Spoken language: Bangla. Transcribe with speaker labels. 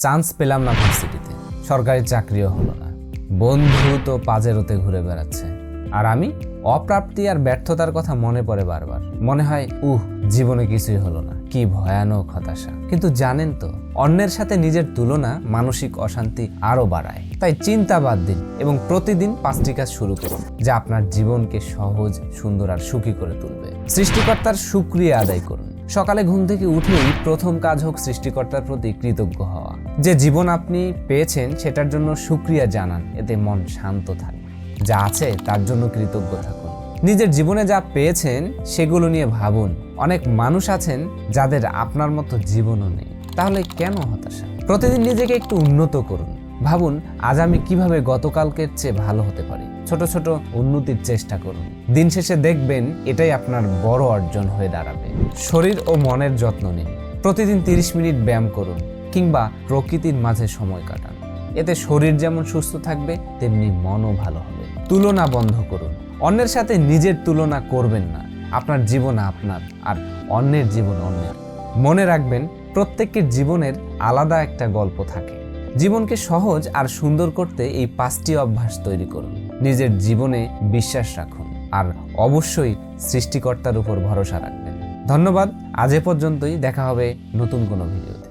Speaker 1: চান্স পেলাম না ভার্সিটিতে। সরকারি চাকরিও হলো না। বন্ধু তো পাজেরোতে ঘুরে বেড়াচ্ছে। আর আমি অপ্রাপ্তি আর ব্যর্থতার কথা মনে পড়ে বারবার। মনে হয়, উহ, জীবনে কিছুই হলো না। কি ভয়ানক হতাশা। কিন্তু জানেন তো, অন্যের সাথে নিজের তুলনা মানসিক অশান্তি আরও বাড়ায়। তাই চিন্তা বাদ দিন এবং প্রতিদিন পাঁচটি কাজ শুরু করুন, যা আপনার জীবনকে সহজ, সুন্দর আর সুখী করে তুলবে। সৃষ্টিকর্তার সুক্রিয়া আদায় করুন। সকালে ঘুম থেকে উঠেই প্রথম কাজ হোক সৃষ্টিকর্তার প্রতি কৃতজ্ঞ হওয়া। যে জীবন আপনি পেয়েছেন, সেটার জন্য সুক্রিয়া জানান। এতে মন শান্ত থাকবে যা আছে, তার জন্য কৃতজ্ঞ থাকুন। নিজের জীবনে যা পেয়েছেন, সেগুলো নিয়ে ভাবুন। অনেক মানুষ আছেন, যাদের আপনার মতো জীবনও নেই। তাহলে কেন হতাশা? প্রতিদিন নিজেকে একটু উন্নত করুন। ভাবুন, আজ আমি কীভাবে গতকালকের চেয়ে ভালো হতে পারি? ছোট ছোট উন্নতির চেষ্টা করুন। দিন শেষে দেখবেন, এটাই আপনার বড় অর্জন হয়ে দাঁড়াবে। শরীর ও মনের যত্ন নিন। প্রতিদিন তিরিশ মিনিট ব্যায়াম করুন। কিংবা প্রকৃতির মাঝে সময় কাটান। এতে শরীর যেমন সুস্থ থাকবে, তেমনি মনও ভালো হবে। তুলনা বন্ধ করুন। অন্যের সাথে নিজের তুলনা করবেন না। আপনার জীবন আপনার, আর অন্যের জীবন অন্যের। মনে রাখবেন, প্রত্যেকের জীবনের আলাদা একটা গল্প থাকে। জীবনকে সহজ আর সুন্দর করতে এই পাঁচটি অভ্যাস তৈরি করুন। নিজের জীবনে বিশ্বাস রাখুন, আর অবশ্যই সৃষ্টিকর্তার উপর ভরসা রাখবেন। ধন্যবাদ, আজ এ পর্যন্তই। দেখা হবে নতুন কোনো ভিডিও